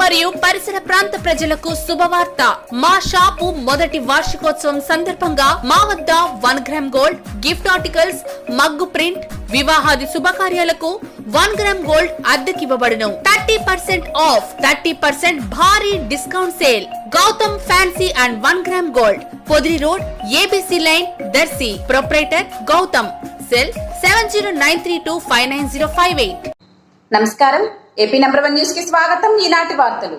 మరియు పరిసర ప్రాంత ప్రజలకు శుభవార్త. మా షాపు మొదటి వార్షికోత్సవం సందర్భంగా మా వద్ద one gram gold gift articles mug print వివాహాది శుభకార్యాలకు one gram gold అద్దెకివ్వబడును. Thirty percent off thirty percent భారీ discount sale. Gautam fancy and one gram gold. పొదిరి road A B C line Darsi. Proprietor Gautam. Cell seven zero nine three two five nine zero five eight. నమస్కారం. AP number one న్యూస్కి స్వాగతం. ఈనాటి వార్తలు.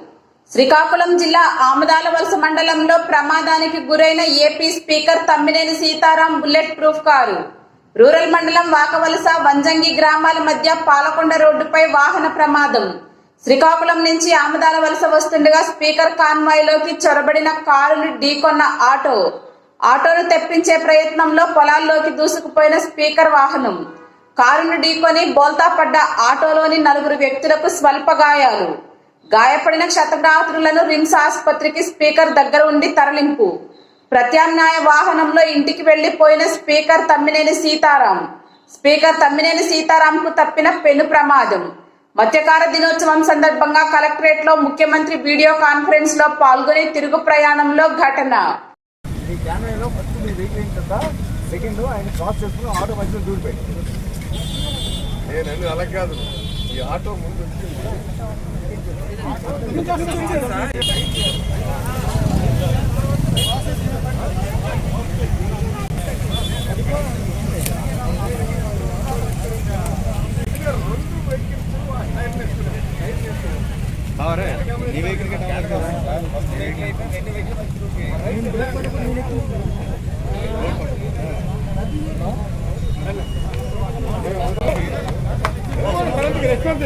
శ్రీకాకుళం జిల్లా ఆమదాల వలస మండలంలో ప్రమాదానికి గురైన A P speaker Tammineni Sitaram bulletproof car. Rural మండలం వాకవలస వంజంగి గ్రామాల మధ్య పాలకొండ రోడ్డుపై వాహన ప్రమాదం. శ్రీకాకుళం నుంచి ఆమదాల వలస వస్తుండగా స్పీకర్ కాన్వాయ్లోకి చొరబడిన కారుని ఢీకొన్న ఆటో. ఆటోను తెప్పించే ప్రయత్నంలో పొలాల్లోకి దూసుకుపోయిన స్పీకర్ వాహనం. కారును ఢీకొని బోల్తా పడ్డ ఆటోలోని నలుగురు వ్యక్తులకు స్వల్ప గాయాలు. గాయపడిన క్షతగాత్రులను రిమ్స్ ఆసుపత్రికి స్పీకర్ దగ్గర ఉండి తరలింపు. ప్రత్యామ్నాయ వాహనంలో ఇంటికి వెళ్ళిపోయిన స్పీకర్ తమ్మినేని సీతారాం. స్పీకర్ తమ్మినేని సీతారాంకు తప్పిన పెను ప్రమాదం. మత్స్యకార దినోత్సవం సందర్భంగా కలెక్టరేట్లో ముఖ్యమంత్రి వీడియో కాన్ఫరెన్స్లో పాల్గొని తిరుగు ప్రయాణంలో ఘటన. ఈ క్యామెరాలో ఫస్ట్ మీ వెహికల్ ఏంటంట సెకండ్ ఆయన క్రాస్ చేసుకుని ఆటో మధ్యలో దూరిపోయింది నేను అలా కాదు. ఈ ఆటో ముందు నీ వెహికల్ రెస్పాన్స్